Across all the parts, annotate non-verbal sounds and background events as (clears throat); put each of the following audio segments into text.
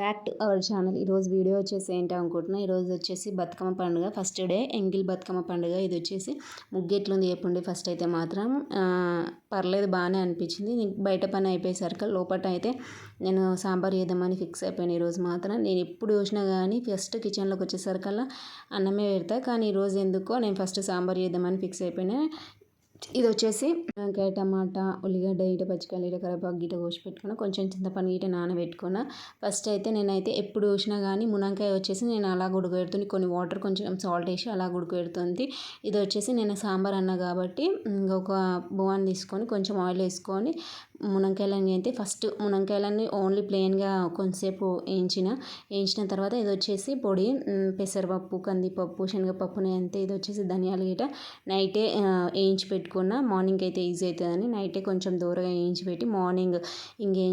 Back to our channel ఈరోజు video వచ్చేసి ఏంటి అనుకుంటున్నా? ఈరోజు వచ్చేసి బతుకమ్మ పండుగ. ఫస్ట్ డే ఎంగిల్ బతుకమ్మ పండుగ. ఇది వచ్చేసి ముగ్గు ఎట్లుంది చెప్పండి ఫస్ట్ అయితే మాత్రం పర్లేదు బాగానే అనిపించింది. బయట పని అయిపోయేసరికి లోపల అయితే నేను సాంబార్ చేద్దామని ఫిక్స్ అయిపోయాను. ఈరోజు మాత్రం నేను ఎప్పుడు చూసినా కానీ ఫస్ట్ కిచెన్లోకి వచ్చేసరికల్లా అన్నమే పెడతా. కానీ ఈరోజు ఎందుకో నేను ఫస్ట్ సాంబార్ చేద్దామని ఫిక్స్ అయిపోయినా. ఇది వచ్చేసి వంకాయ టమాటా ఉల్లిగడ్డ ఇట పచ్చికాయలు ఇట కరివేపాకు గిట కోసి పెట్టుకున్నా కొంచెం చింతపండు గిట నానబెట్టుకున్న. ఫస్ట్ అయితే నేనైతే ఎప్పుడు చూసినా కానీ మునంకాయ వచ్చేసి నేను అలా ఉడకబెడుతుంది కొన్ని వాటర్ కొంచెం సాల్ట్ వేసి అలా ఉడకబెడుతుంది ఇది వచ్చేసి నేను సాంబార్ అన్నా కాబట్టి ఇంకొక బోన్ తీసుకొని కొంచెం ఆయిల్ వేసుకొని మునక్కాయలని అయితే ఫస్ట్ మునక్కాయలన్నీ ఓన్లీ ప్లెయిన్గా కొంతసేపు వేయించిన. వేయించిన తర్వాత ఇది వచ్చేసి పొడి పెసరపప్పు కందిపప్పు శనగపప్పుని అంతే. ఇది వచ్చేసి ధనియాలు గిట నైటే వేయించి పెట్టుకున్న. మార్నింగ్ అయితే ఈజీ అవుతుందని నైటే కొంచెం దూరంగా వేయించి పెట్టి మార్నింగ్ ఇంకే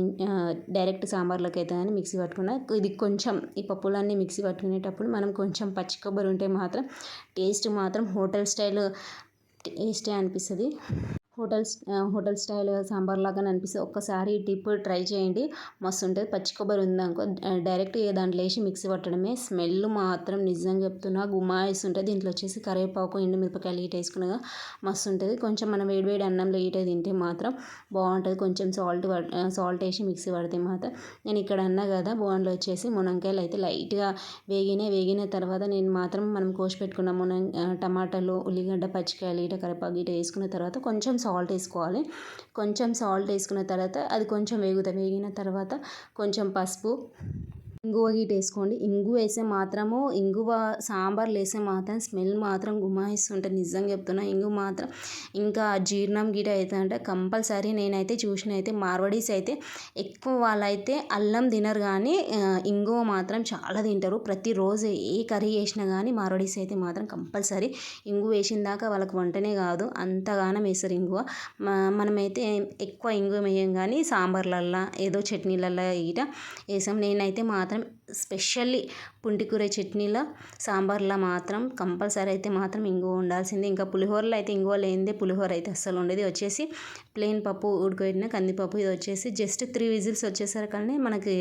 డైరెక్ట్ సాంబార్లోకి అవుతుందని మిక్సీ పట్టుకున్న. ఇది కొంచెం ఈ పప్పులన్నీ మిక్సీ పట్టుకునేటప్పుడు మనం కొంచెం పచ్చి కొబ్బరి ఉంటే మాత్రం టేస్ట్ మాత్రం హోటల్ స్టైల్ టేస్టే అనిపిస్తుంది. హోటల్స్ హోటల్ స్టైల్ సాంబార్ లాగా అనిపిస్తుంది. ఒక్కసారి టిప్ ట్రై చేయండి. మస్తు ఉంటుంది పచ్చి కొబ్బరి ఉందనుకో డైరెక్ట్ దాంట్లో వేసి మిక్సీ పట్టడమే. స్మెల్ మాత్రం నిజంగా చెప్తున్నా గుమాయిస్ ఉంటుంది దీంట్లో వచ్చేసి కరివేపాకు ఎండు మిరపకాయలు ఈట వేసుకున్నగా మస్తు ఉంటుంది కొంచెం మనం వేడివేడి అన్నంలో ఈట తింటే మాత్రం బాగుంటుంది. కొంచెం సాల్ట్ సాల్ట్ వేసి మిక్సీ పడితే మాత్రం. నేను ఇక్కడ అన్నా కదా బోన్లో వచ్చేసి మునంకాయలు అయితే లైట్గా వేగిన వేగిన తర్వాత నేను మాత్రం మనం కోసి పెట్టుకున్న మునం టమాటాలు ఉల్లిగడ్డ పచ్చికాయలు ఈట కరివేపాకు ఈట వేసుకున్న తర్వాత కొంచెం సాల్ట్ వేసుకోవాలి. కొంచెం సాల్ట్ వేసుకున్న తర్వాత అది కొంచెం వేగుతుంది వేగిన తర్వాత కొంచెం పసుపు ఇంగువ గీట వేసుకోండి. ఇంగు వేస్తే మాత్రము ఇంగువ సాంబార్లు వేస్తే మాత్రం స్మెల్ మాత్రం గుమాయిస్తుంటే నిజంగా చెప్తున్నా ఇంగు మాత్రం ఇంకా జీర్ణం గీట అయితే అంటే కంపల్సరీ నేనైతే చూసిన అయితే మార్వడీస్ అయితే ఎక్కువ వాళ్ళైతే అల్లం తినరు కానీ ఇంగువ మాత్రం చాలా తింటారు. ప్రతిరోజు ఏ కర్రీ చేసినా కానీ మార్వడీస్ అయితే మాత్రం కంపల్సరీ ఇంగు వేసిన దాకా వాళ్ళకి వంటనే కాదు. అంతగానం వేస్తారు ఇంగువ. మనమైతే ఎక్కువ ఇంగువ వేయం కానీ సాంబార్లల్లో ఏదో చట్నీలల్లో గీట వేసాం. నేనైతే మాత్రం మాత్రం స్పెషల్లీ పుంటికూర చట్నీలో సాంబార్లో మాత్రం కంపల్సరీ అయితే మాత్రం ఇంగువ ఉండాల్సిందే. ఇంకా పులిహోరలో అయితే ఇంగువ లేనిదే పులిహోర అయితే అస్సలు ఉండేది. వచ్చేసి ప్లెయిన్ పప్పు ఉడకబెట్టిన కందిపప్పు ఇది వచ్చేసి జస్ట్ త్రీ విజిల్స్ వచ్చేసరికనే మనకి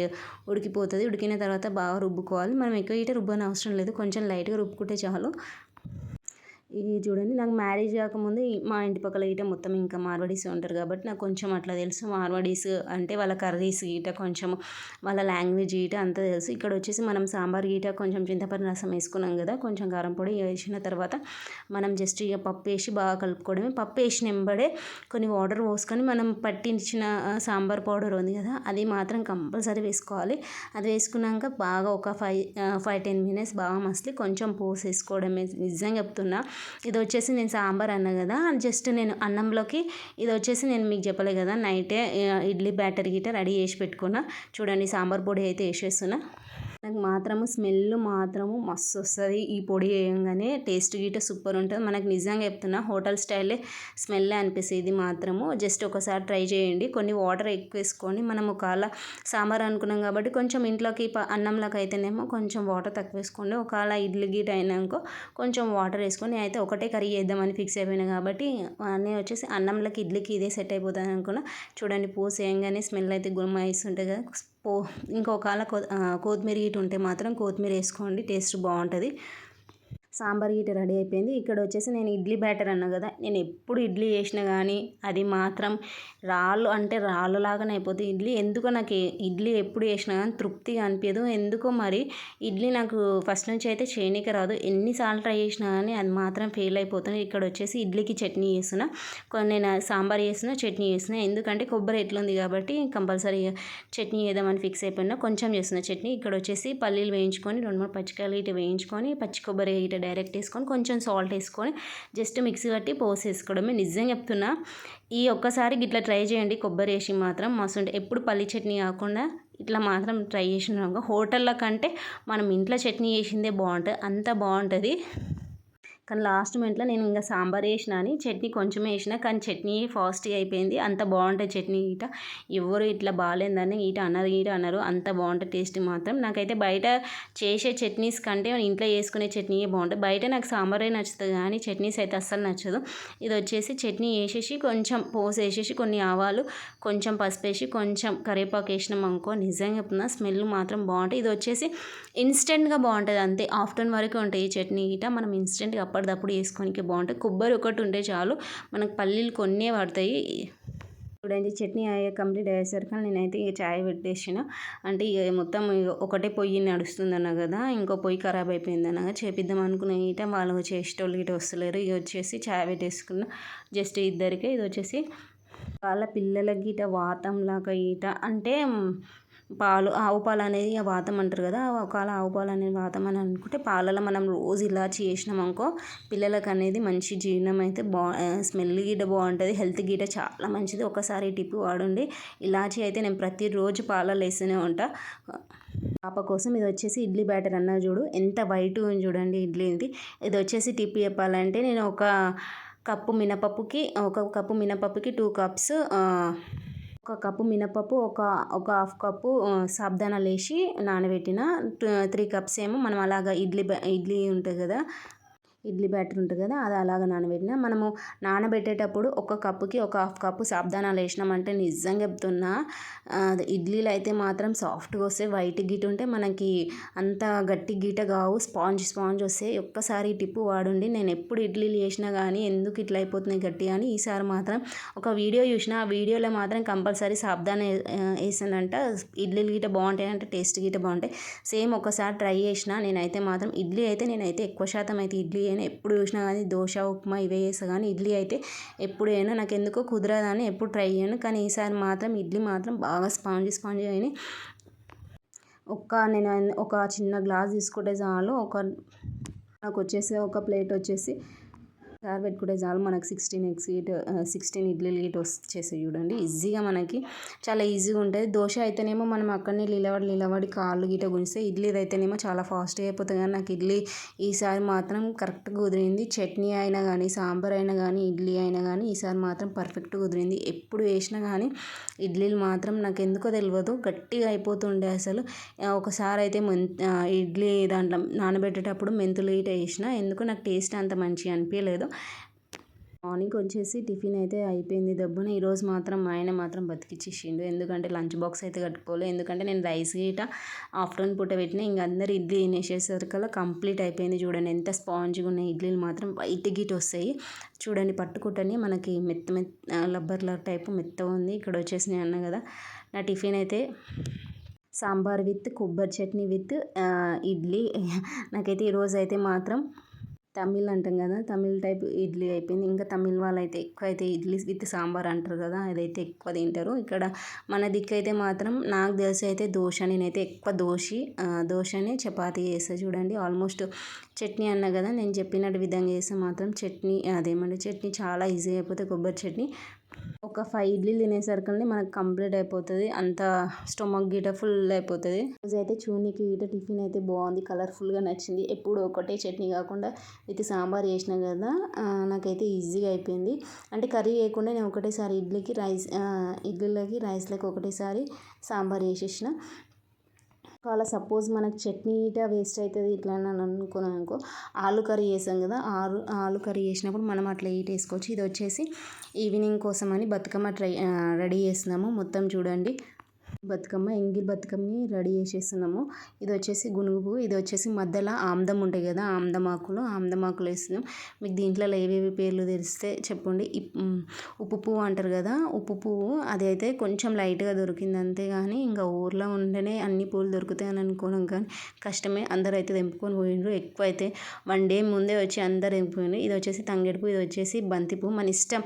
ఉడికిపోతుంది. ఉడికిన తర్వాత బాగా రుబ్బుకోవాలి. మనం ఎక్కువ ఇటే రుబ్బని అవసరం లేదు. కొంచెం లైట్గా రుబ్బుకుంటే చాలు ఇది చూడండి నాకు మ్యారేజ్ కాకముందు మా ఇంటి పక్కల గిట మొత్తం ఇంకా మార్వాడీస్ ఉంటారు కాబట్టి నాకు కొంచెం అట్లా తెలుసు. మార్వాడీస్ అంటే వాళ్ళ కర్రీస్ గీట కొంచెం వాళ్ళ లాంగ్వేజ్ గీట అంతా తెలుసు. ఇక్కడ వచ్చేసి మనం సాంబార్ గీట కొంచెం చింతపండు రసం వేసుకున్నాం కదా కొంచెం కారం పొడి వేసిన తర్వాత మనం జస్ట్ ఇక పప్పు వేసి బాగా కలుపుకోవడమే. పప్పు వేసిన వెంబడే కొన్ని వాటర్ పోసుకొని మనం పట్టించిన సాంబార్ పౌడర్ ఉంది కదా అది మాత్రం కంపల్సరీ వేసుకోవాలి. అది వేసుకున్నాక బాగా ఒక ఫైవ్ ఫైవ్ టెన్ మినిట్స్ బాగా మసిలి కొంచెం పోసేసుకోవడమే. నిజంగా చెప్తున్నా ఇది వచ్చేసి నేను సాంబార్ అన్నా కదా జస్ట్ నేను అన్నంలోకి ఇది వచ్చేసి నేను మీకు చెప్పలే కదా నైటే ఇడ్లీ బ్యాటర్ గిట్ట రెడీ చేసి పెట్టుకున్నా. చూడండి సాంబార్ పొడి అయితే వేసేస్తున్నా. నాకు మాత్రము స్మెల్ మాత్రము మస్తు వస్తుంది ఈ పొడి వేయంగానే టేస్ట్ గిట్ట సూపర్ ఉంటుంది మనకు నిజంగా చెప్తున్నా హోటల్ స్టైలే స్మెల్ అనిపిస్తుంది ఇది మాత్రము. జస్ట్ ఒకసారి ట్రై చేయండి. కొన్ని వాటర్ ఎక్కువ వేసుకొని మనం ఒకవేళ సాంబార్ అనుకున్నాం కాబట్టి కొంచెం ఇంట్లోకి అన్నంలోకి అయితేనేమో కొంచెం వాటర్ తక్కువ వేసుకోండి. ఒకవేళ ఇడ్లీ గిట్ అయినాకో కొంచెం వాటర్ వేసుకొని అయితే ఒకటే కర్రీ చేద్దామని ఫిక్స్ అయిపోయినా కాబట్టి అన్నీ వచ్చేసి అన్నంలోకి ఇడ్లీకి ఇదే సెట్ అయిపోతుంది అనుకున్నా చూడండి పూసేయంగానే స్మెల్ అయితే గుమ్మాయిస్తుంటుంది కదా ఇంకొకవేళ కొత్తిమీర ఇటు ఉంటే మాత్రం కొత్తిమీర వేసుకోండి టేస్ట్ బాగుంటుంది. సాంబార్ గిట్ట రెడీ అయిపోయింది. ఇక్కడ వచ్చేసి నేను ఇడ్లీ బ్యాటర్ అన్నా కదా నేను ఎప్పుడు ఇడ్లీ చేసినా కానీ అది మాత్రం రాళ్ళు అంటే రాళ్ళు లాగానే అయిపోతుంది ఇడ్లీ. ఎందుకో నాకు ఇడ్లీ ఎప్పుడు చేసినా కానీ తృప్తిగా అనిపించదు ఎందుకో మరి ఇడ్లీ నాకు ఫస్ట్ నుంచి అయితే చేయనీకి రాదు. ఎన్నిసార్లు ట్రై చేసినా కానీ అది మాత్రం ఫెయిల్ అయిపోతుంది. ఇక్కడ వచ్చేసి ఇడ్లీకి చట్నీ చేసిన కొన్ని నేను సాంబార్ చేసిన చట్నీ చేసిన ఎందుకంటే కొబ్బరి ఎట్లుంది కాబట్టి కంపల్సరీ చట్నీ చేద్దామని ఫిక్స్ అయిపోయినా కొంచెం చేసిన చట్నీ. ఇక్కడ వచ్చేసి పల్లీలు వేయించుకొని రెండు మూడు పచ్చికాయలు ఇటు వేయించుకొని పచ్చి కొబ్బరి ఇటు డైరెక్ట్ వేసుకొని కొంచెం సాల్ట్ వేసుకొని జస్ట్ మిక్సీ కట్టి పోసేసుకోవడమే నిజంగా చెప్తున్నా ఈ ఒక్కసారి ఇట్లా ట్రై చేయండి. కొబ్బరి వేసి మాత్రం మస్తు ఎప్పుడు పల్లి చట్నీ కాకుండా ఇట్లా మాత్రం ట్రై చేసిన. హోటల్లో కంటే మనం ఇంట్లో చట్నీ చేసిందే బాగుంటుంది. అంత బాగుంటుంది. కానీ లాస్ట్ మినిట్లో నేను ఇంకా సాంబార్ వేసిన అని చట్నీ కొంచెం వేసిన కానీ చట్నీ ఫాస్ట్గా అయిపోయింది. అంత బాగుంటుంది చట్నీ ఈట. ఎవరు ఇట్లా బాగాలేదని ఈట అన్నారు ఈట అన్నారు. అంత బాగుంటుంది టేస్ట్ మాత్రం. నాకైతే బయట చేసే చట్నీస్ కంటే ఇంట్లో వేసుకునే చట్నీ బాగుంటుంది. బయట నాకు సాంబారే నచ్చుతుంది కానీ చట్నీస్ అయితే అస్సలు నచ్చదు. ఇది వచ్చేసి చట్నీ వేసేసి కొంచెం పోసి వేసేసి కొన్ని ఆవాలు కొంచెం పసుపు వేసి కొంచెం కరివేపాకు వేసినాం అనుకో నిజంగా చెప్తున్నా స్మెల్ మాత్రం బాగుంటుంది. ఇది వచ్చేసి ఇన్స్టెంట్గా బాగుంటుంది అంతే. ఆఫ్టర్నూన్ వరకు ఉంటాయి ఈ చట్నీ గిట మనం ఇన్స్టెంట్గా అప్పటిదప్పుడు వేసుకోనికి బాగుంటుంది. కొబ్బరి ఒకటి ఉంటే చాలు. మనకు పల్లీలు కొన్నే పడతాయి. చూడండి చట్నీ అయ్యే కంప్లీట్ అయ్యేసరికి నేనైతే ఇక చాయ్ పెట్టేసిన. అంటే ఇక మొత్తం ఒకటే పొయ్యి నడుస్తుందన్న కదా ఇంకో పొయ్యి ఖరాబ్ అయిపోయిందన్న చేపిద్దాం అనుకునే ఇట వాళ్ళు చేసేటోళ్ళు ఇట వస్తలేరు. ఇక వచ్చేసి చాయ్ పెట్టేసుకున్న. జస్ట్ ఇద్దరికే. ఇది వచ్చేసి వాళ్ళ పిల్లలకి ఇట వాతం లాగా ఈట అంటే పాలు ఆవు పాలు అనేది వాతం అంటారు కదా. ఒకవేళ ఆవు పాలు అనేది వాతం అని అనుకుంటే పాలలో మనం రోజు ఇలా చేసినాం అనుకో పిల్లలకు అనేది మంచి జీర్ణం అయితే బా స్మెల్ గీట బాగుంటుంది హెల్త్ గీట చాలా మంచిది. ఒకసారి టిప్ వాడండి. ఇలాచి అయితే నేను ప్రతిరోజు పాలలో వేస్తూనే ఉంటా. పాప కోసం ఇది వచ్చేసి ఇడ్లీ బ్యాటర్ అన్న చూడు. ఎంత వైట్ చూడండి ఇడ్లీది ఇది వచ్చేసి టిప్ చెప్పాలంటే నేను ఒక కప్పు మినపప్పుకి ఒక కప్పు మినపప్పుకి టూ కప్స్ ఒక కప్పు మినపప్పు ఒక ఒక హాఫ్ కప్పు సాబ్దానాలు వేసి నానబెట్టిన త్రీ కప్స్ ఏమో మనం అలాగా ఇడ్లీ ఇడ్లీ ఉంటుంది కదా ఇడ్లీ బ్యాటర్ ఉంటుంది కదా అది అలాగ నానబెట్టిన మనము నానబెట్టేటప్పుడు ఒక కప్పుకి ఒక హాఫ్ కప్పు సాబ్దానాలు వేసినామంటే నిజంగా చెప్తున్నా ఇడ్లీలు అయితే మాత్రం సాఫ్ట్గా వస్తాయి వైట్ గీట ఉంటే మనకి అంత గట్టి గీట కావు. స్పాంజ్ స్పాంజ్ వస్తాయి ఒక్కసారి టిప్పు వాడండి. నేను ఎప్పుడు ఇడ్లీలు చేసినా కానీ ఎందుకు ఇట్లా అయిపోతున్నాయి గట్టి అని ఈసారి మాత్రం ఒక వీడియో చూసిన ఆ వీడియోలో మాత్రం కంపల్సరీ సాబ్దాన వేసానంట. ఇడ్లీలు గీట బాగుంటాయి అంటే టేస్ట్ గీట బాగుంటాయి. సేమ్ ఒకసారి ట్రై చేసిన నేనైతే మాత్రం ఇడ్లీ అయితే నేనైతే ఎక్కువ శాతం అయితే ఇడ్లీ నేను ఎప్పుడు చూసినా కానీ దోశ ఉప్మా ఇవే చేస్తాను కానీ ఇడ్లీ అయితే ఎప్పుడు నాకు ఎందుకో కుదరదని ఎప్పుడు ట్రై చేయను. కానీ ఈసారి మాత్రం ఇడ్లీ మాత్రం బాగా స్పాంజీ స్పాంజీ అయినాయి. ఒక్క నేను ఒక చిన్న గ్లాస్ తీసుకుంటే చాలు. ఒక నాకు వచ్చేసి ఒక ప్లేట్ వచ్చేసి చారు పెట్టుకుంటే చాలు మనకు సిక్స్టీన్ ఎగ్స్ గీట్ సిక్స్టీన్ ఇడ్లీలు గీట్ వచ్చేసాయి చూడండి. ఈజీగా మనకి చాలా ఈజీగా ఉంటుంది దోశ అయితేనేమో మనం అక్కడనే నిలబడి నిలబడి కాళ్ళు గీట గుంజితే ఇడ్లీ అయితేనేమో చాలా ఫాస్ట్గా అయిపోతుంది. కానీ నాకు ఇడ్లీ ఈసారి మాత్రం కరెక్ట్గా కుదిరింది. చట్నీ అయినా కానీ సాంబార్ అయినా కానీ ఇడ్లీ అయినా కానీ ఈసారి మాత్రం పర్ఫెక్ట్గా కుదిరింది. ఎప్పుడు వేసినా కానీ ఇడ్లీలు మాత్రం నాకు ఎందుకో తెలియదు గట్టిగా అయిపోతుండే అసలు. ఒకసారి అయితే ఇడ్లీ దాంట్లో నానబెట్టేటప్పుడు మెంతులు గీట వేసిన ఎందుకు నాకు టేస్ట్ అంత మంచిగా అనిపించలేదు మార్నింగ్ వచ్చేసి టిఫిన్ అయితే అయిపోయింది దబ్బున. ఈరోజు మాత్రం మా ఆయన మాత్రం బతికిచ్చేసిండు. ఎందుకంటే లంచ్ బాక్స్ అయితే కట్టుకోలేదు ఎందుకంటే నేను రైస్ గీట ఆఫ్టర్నూన్ పూట పెట్టిన ఇంక అందరు ఇడ్లీ తినేసేసరికల్లా కంప్లీట్ అయిపోయింది చూడండి. ఎంత స్పాంజ్గా ఉన్నాయి ఇడ్లీలు మాత్రం వైట్ గీట వస్తాయి. చూడండి పట్టుకుంటని మనకి మెత్త మెత్త లబ్బర్ల టైపు మెత్త ఉంది. ఇక్కడ వచ్చేసి నేను అన్నా కదా నా టిఫిన్ అయితే సాంబార్ విత్ కొబ్బరి చట్నీ విత్ ఇడ్లీ. (laughs) నాకైతే ఈరోజు అయితే మాత్రం తమిళ్ అంటాం కదా తమిళ్ టైప్ ఇడ్లీ అయిపోయింది. ఇంకా తమిళ్ వాళ్ళు అయితే ఎక్కువ అయితే ఇడ్లీ విత్ సాంబార్ అంటారు కదా అదైతే ఎక్కువ తింటారు. ఇక్కడ మన దిక్కు అయితే మాత్రం నాకు తెలిసి అయితే దోశ నేనైతే ఎక్కువ దోశ దోశని చపాతీ చేస్తా. చూడండి ఆల్మోస్ట్ చట్నీ అన్నా కదా నేను చెప్పినట్టు విధంగా చేస్తే మాత్రం చట్నీ అదేమంటే చట్నీ చాలా ఈజీ అయిపోతే కొబ్బరి చట్నీ. ఒక ఫైవ్ ఇడ్లీ తినేసరికి మనకు కంప్లీట్ అయిపోతుంది. అంత స్టొమక్ గిట ఫుల్ అయిపోతుంది. రోజైతే అయితే చూనికి గిట టిఫిన్ అయితే బాగుంది. కలర్ఫుల్గా నచ్చింది. ఎప్పుడు ఒకటే చట్నీ కాకుండా విత్ సాంబార్ చేసిన కదా నాకైతే ఈజీగా అయిపోయింది. అంటే కర్రీ వేయకుండా నేను ఒకటేసారి ఇడ్లీకి రైస్ ఇడ్లీలకి రైస్లోకి ఒకటేసారి సాంబార్ వేసేసిన ఒకవేళ సపోజ్ మనకు చట్నీ ఇట వేస్ట్ అవుతుంది ఇట్లా అని అనుకున్నాను అనుకో ఆలు కర్రీ చేసాం కదా ఆలు ఆలు కర్రీ చేసినప్పుడు మనం అట్లా ఈట వేసుకోవచ్చు. ఇది వచ్చేసి ఈవినింగ్ కోసం అని బతుకమ్మ ట్రై రెడీ చేస్తున్నాము. మొత్తం చూడండి. బతుకమ్మ ఎంగిల్ బతుకమ్మని రెడీ చేసేస్తున్నాము. ఇది వచ్చేసి గునుగు పువ్వు ఇది వచ్చేసి మధ్యలో ఆమ్దం ఉంటాయి కదా ఆమ్దం ఆకులు ఆమ్దం ఆకులు వేస్తున్నాం. మీకు దీంట్లో ఏవేవి పేర్లు తెలిస్తే చెప్పండి. ఉప్పు పువ్వు అంటారు కదా ఉప్పు పువ్వు అది అయితే కొంచెం లైట్గా దొరికింది అంతే కానీ ఇంకా ఊర్లో ఉంటేనే అన్ని పూలు దొరుకుతాయి అని అనుకోవడం కానీ కష్టమే. అందరూ అయితే తెంపుకొని పోయిండ్రు. ఎక్కువ అయితే వన్ డే ముందే వచ్చి అందరు తెంపుకోండి ఇది వచ్చేసి తంగేడు పువ్వు ఇది వచ్చేసి బంతి పువ్వు. మన ఇష్టం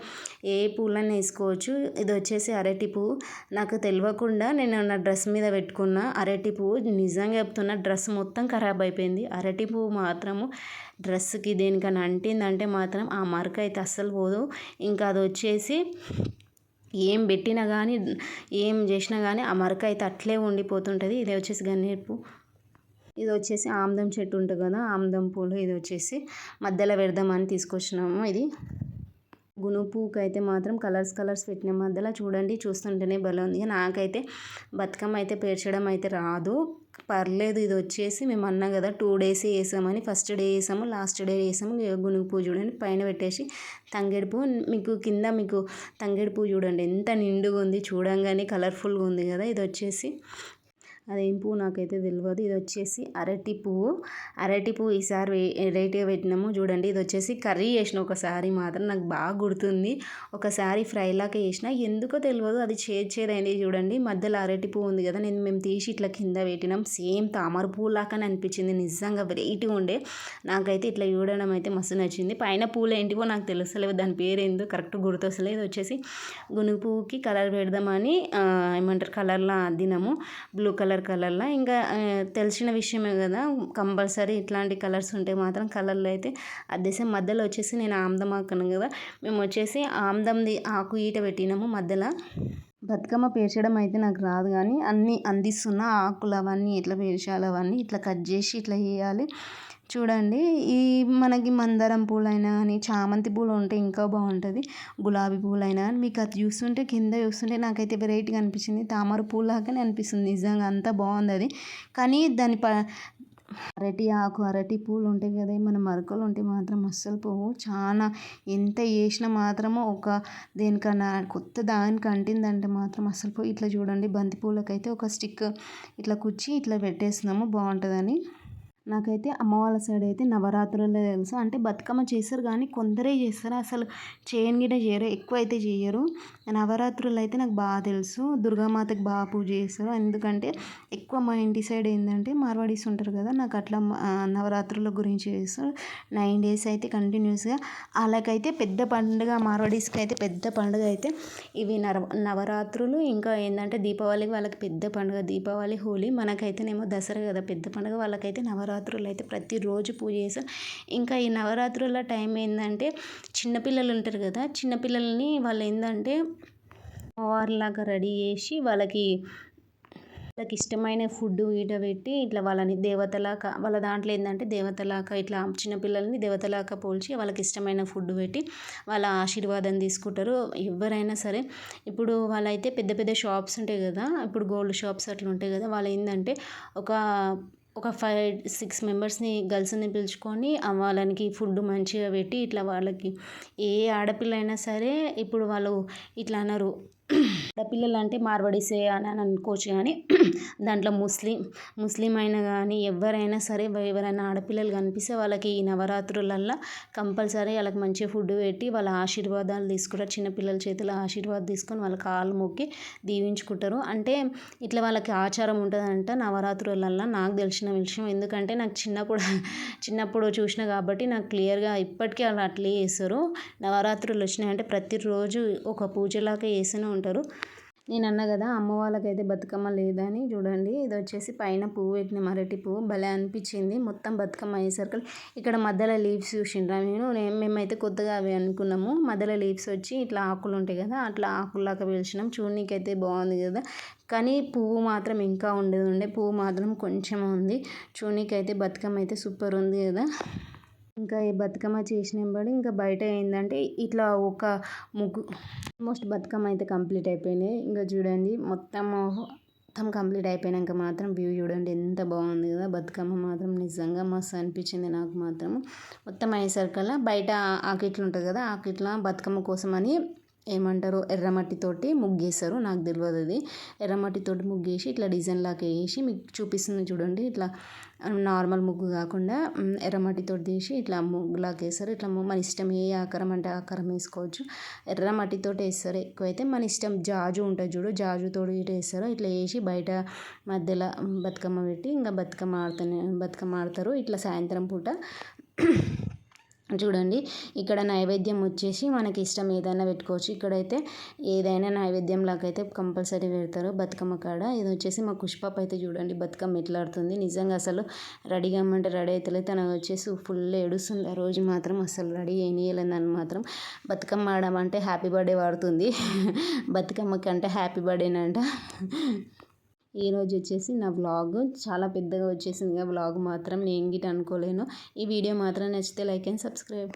ఏ పూలన్నీ వేసుకోవచ్చు. ఇది వచ్చేసి అరటి పువ్వు. నాకు తెలియకుండా నేను నా డ్రెస్ మీద పెట్టుకున్న అరటి పువ్వు నిజంగా చెప్తున్నా డ్రెస్ మొత్తం ఖరాబ్ అయిపోయింది. అరటి పువ్వు మాత్రము డ్రెస్కి దేనికన్నా అంటిందంటే మాత్రం ఆ మరక అయితే అస్సలు పోదు. ఇంకా అది వచ్చేసి ఏం పెట్టినా కానీ ఏం చేసినా కానీ ఆ మరక అయితే అట్లే ఉండిపోతుంటుంది. ఇది వచ్చేసి గన్నేరు పువ్వు. ఇది వచ్చేసి ఆముదం చెట్టు ఉంటుంది కదా ఆముదం పూలు ఇది వచ్చేసి మధ్యలో పెడదామని తీసుకొచ్చినాము ఇది. గునుపుకి అయితే మాత్రం కలర్స్ కలర్స్ పెట్టిన మధ్యలో చూడండి చూస్తుంటేనే భలే ఉంది. నాకైతే బతుకమ్మ అయితే పేర్చడం అయితే రాదు. పర్లేదు ఇది వచ్చేసి మేము అన్నా కదా టూ డేస్ వేసామని ఫస్ట్ డే వేసాము లాస్ట్ డే వేసాము గునుగు పువ్వు చూడండి పైన పెట్టేసి తంగేడు పువ్వు మీకు కింద మీకు తంగేడు పువ్వు చూడండి ఎంత నిండుగా ఉంది చూడంగానే కలర్ఫుల్గా ఉంది కదా ఇది వచ్చేసి అదేం పువ్వు నాకైతే తెలియదు ఇది వచ్చేసి అరటి పువ్వు. అరటి పువ్వు ఈసారి వెరైటీగా పెట్టినాము చూడండి. ఇది వచ్చేసి కర్రీ చేసిన ఒకసారి మాత్రం నాకు బాగా గుర్తుంది. ఒకసారి ఫ్రైలాగా చేసిన ఎందుకో తెలియదు అది చేర్చేదైంది చూడండి. మధ్యలో అరటి పువ్వు ఉంది కదా నేను మేము తీసి ఇట్లా కింద పెట్టినాం. సేమ్ తామర పువ్వు లాగానే అనిపించింది. నిజంగా వెరైటీగా ఉండే. నాకైతే ఇట్లా చూడడం అయితే మస్తు నచ్చింది. పైన పూలు ఏంటివో నాకు తెలుస్తలేవు. దాని పేరు ఏందో కరెక్ట్ గుర్తొస్తలేదు. ఇది వచ్చేసి గునుగు పువ్వుకి కలర్ పెడదామని ఏమంటారు కలర్లా అద్దినాము. బ్లూ కలర్ కలర్ కలర్లో ఇంకా తెలిసిన విషయమే కదా కంపల్సరీ ఇట్లాంటి కలర్స్ ఉంటే మాత్రం కలర్లు అయితే అదేసే మధ్యలో వచ్చేసి నేను ఆమ్దం ఆకను కదా. మేము వచ్చేసి ఆమ్దంది ఆకు ఈట పెట్టినాము మధ్యలో. బతుకమ్మ పేర్చడం అయితే నాకు రాదు కానీ అన్నీ అందిస్తున్న ఆకులు అవన్నీ ఎట్లా పేర్చాలి అవన్నీ ఇట్లా కట్ చేసి ఇట్లా వేయాలి. చూడండి. ఈ మనకి మందారం పూలైనా కానీ చామంతి పూలు ఉంటే ఇంకా బాగుంటుంది. గులాబీ పూలైనా కానీ మీకు అది చూస్తుంటే కింద చూస్తుంటే నాకైతే వెరైటీగా అనిపించింది. తామర పూలాగానే అనిపిస్తుంది. నిజంగా అంత బాగుంది అది కానీ దాని ప అరటి ఆకు అరటి పూలు ఉంటాయి కదా మన మరకలు ఉంటే మాత్రం అస్సలు పోవు. చాలా ఎంత వేసినా మాత్రము ఒక దేనికన్నా కొత్త దానికి అంటిందంటే మాత్రం అస్సలు పోయి ఇట్లా చూడండి. బంతి పూలకైతే ఒక స్టిక్ ఇట్లా కుచ్చి ఇట్లా పెట్టేస్తున్నాము. బాగుంటుందని. నాకైతే అమ్మ వాళ్ళ సైడ్ అయితే నవరాత్రులే తెలుసు. అంటే బతుకమ్మ చేస్తారు కానీ కొందరే చేస్తారు. అసలు చేయని గిట చేయరు. ఎక్కువ అయితే చేయరు. నవరాత్రులు అయితే నాకు బాగా తెలుసు. దుర్గామాతకి బాగా పూజ చేస్తారు. ఎందుకంటే ఎక్కువ మా ఇంటి సైడ్ ఏంటంటే మార్వాడీస్ ఉంటారు కదా నాకు అట్లా నవరాత్రుల గురించి చేస్తారు నైన్ డేస్ అయితే కంటిన్యూస్గా వాళ్ళకైతే పెద్ద పండుగ మార్వాడీస్కి అయితే పెద్ద పండుగ అయితే ఇవి నవ నవరాత్రులు. ఇంకా ఏంటంటే దీపావళికి వాళ్ళకి పెద్ద పండుగ దీపావళి హోలీ. మనకైతేనేమో దసరా కదా పెద్ద పండుగ. వాళ్ళకైతే నవరాత్రులు నవరాత్రులు అయితే ప్రతిరోజు పూజ చేస్తాం. ఇంకా ఈ నవరాత్రుల టైం ఏంటంటే చిన్నపిల్లలు ఉంటారు కదా చిన్నపిల్లల్ని వాళ్ళు ఏంటంటే వారిలాగా రెడీ చేసి వాళ్ళకి వాళ్ళకి ఇష్టమైన ఫుడ్ ఈట పెట్టి ఇట్లా వాళ్ళని దేవతలాగా వాళ్ళ దాంట్లో ఏంటంటే దేవతలాగా ఇట్లా చిన్నపిల్లల్ని దేవతలాగా పోల్చి వాళ్ళకి ఇష్టమైన ఫుడ్ పెట్టి వాళ్ళ ఆశీర్వాదం తీసుకుంటారు. ఎవరైనా సరే ఇప్పుడు వాళ్ళైతే పెద్ద పెద్ద షాప్స్ ఉంటాయి కదా ఇప్పుడు గోల్డ్ షాప్స్ అట్లా ఉంటాయి కదా వాళ్ళు ఏంటంటే ఒక ఒక ఫైవ్ సిక్స్ మెంబర్స్ని గర్ల్స్ని పిలుచుకొని వాళ్ళకి ఫుడ్ మంచిగా పెట్టి ఇట్లా వాళ్ళకి ఏ ఆడపిల్ల అయినా సరే ఇప్పుడు వాళ్ళు ఇట్లా అన్నారు. ఆడపిల్లలు అంటే మార్వడీసే అని అనుకోవచ్చు కానీ (clears throat) దాంట్లో ముస్లిం ముస్లిం అయినా కానీ ఎవరైనా సరే ఎవరైనా ఆడపిల్లలు కనిపిస్తే వాళ్ళకి ఈ నవరాత్రులల్లో కంపల్సరీ వాళ్ళకి మంచిగా ఫుడ్ పెట్టి వాళ్ళ ఆశీర్వాదాలు తీసుకుంటారు. చిన్నపిల్లల చేతిలో ఆశీర్వాదం తీసుకొని వాళ్ళ కాళ్ళు మొక్కి దీవించుకుంటారు. అంటే ఇట్లా వాళ్ళకి ఆచారం ఉంటుందంట నవరాత్రులల్లో. నాకు తెలిసిన విషయం ఎందుకంటే నాకు చిన్నప్పుడు చిన్నప్పుడు చూసిన కాబట్టి నాకు క్లియర్గా ఇప్పటికీ అలా అట్లే చేస్తారు. నవరాత్రులు వచ్చినాయంటే ప్రతిరోజు ఒక పూజలాగా చేస్తూనే ఉంటారు. నేను అన్నా కదా అమ్మ వాళ్ళకైతే బతుకమ్మ లేదని చూడండి. ఇది వచ్చేసి పైన పువ్వు పెట్టిన మరటి పువ్వు. భలే అనిపించింది. మొత్తం బతుకమ్మ అయ్యేసరికి ఇక్కడ మధ్యలో లీవ్స్ చూసిండ్రా నేను. మేమైతే కొత్తగా అవి అనుకున్నాము. మధ్యలో లీవ్స్ వచ్చి ఇట్లా ఆకులు ఉంటాయి కదా అట్లా ఆకుల్లాగా పిలిచినాం. చూడనీకైతే బాగుంది కదా. కానీ పువ్వు మాత్రం ఇంకా ఉండేది ఉండే. పువ్వు మాత్రం కొంచెం ఉంది. చూడనీకైతే బతుకమ్మ అయితే సూపర్ ఉంది కదా. ఇంకా ఈ బతుకమ్మ చేసిన వెంబడి ఇంకా బయట ఏంటంటే ఇట్లా ఒక ముగ్గు ఆల్మోస్ట్ బతుకమ్మ అయితే కంప్లీట్ అయిపోయినాయి ఇంకా చూడండి మొత్తం మొత్తం కంప్లీట్ అయిపోయాక మాత్రం వ్యూ చూడండి ఎంత బాగుంది కదా బతుకమ్మ మాత్రం. నిజంగా మస్తు అనిపించింది నాకు మాత్రం. మొత్తం అయ్యేసరికల్లా బయట ఆకిట్లు ఉంటుంది కదా ఆకిట్ల బతుకమ్మ కోసం అని ఏమంటారు? ఎర్రమట్టితోటి ముగ్గేస్తారు. నాకు తెలియదు అది. ఎర్రమట్టితోటి ముగ్గేసి ఇట్లా డిజైన్ లాగా వేసి మీకు చూపిస్తుంది చూడండి. ఇట్లా నార్మల్ ముగ్గు కాకుండా ఎర్రమట్టితో తీసి ఇట్లా ముగ్గులాగా వేస్తారు. ఇట్లా మన ఇష్టం ఏ ఆకారం అంటే ఆకారం వేసుకోవచ్చు. ఎర్రమట్టితోటి వేస్తారు. ఎక్కువైతే మన ఇష్టం జాజు ఉంటుంది చూడు. జాజుతో ఇటు వేస్తారు. ఇట్లా వేసి బయట మధ్యలో బతుకమ్మ పెట్టి ఇంకా బతుకమ్మ ఆడుతూనే బతుకమ్మ ఆడతారు. ఇట్లా సాయంత్రం పూట చూడండి ఇక్కడ నైవేద్యం వచ్చేసి మనకి ఇష్టం ఏదైనా పెట్టుకోవచ్చు. ఇక్కడైతే ఏదైనా నైవేద్యం లాగా అయితే కంపల్సరీ పెడతారు. బతుకమ్మ కాడ. ఇది వచ్చేసి మా కుష్పాప అయితే చూడండి బతుకమ్మ ఎట్లాడుతుంది నిజంగా అసలు రెడీ కమ్మంటే రెడీ అవుతలేదు తను వచ్చేసి ఫుల్ ఏడుస్తుంది. ఆ రోజు మాత్రం అసలు రెడీ అని మాత్రం. బతుకమ్మ ఆడమంటే హ్యాపీ బర్త్డే వాడుతుంది. బతుకమ్మకి అంటే హ్యాపీ బర్త్డేనంట. ఈరోజు వచ్చేసి నా వ్లాగ్ చాలా పెద్దగా వచ్చేసింది. వ్లాగ్ మాత్రం నేను గిట్ అనుకోలేను. ఈ వీడియో మాత్రం నచ్చితే లైక్ అండ్ సబ్స్క్రైబ్.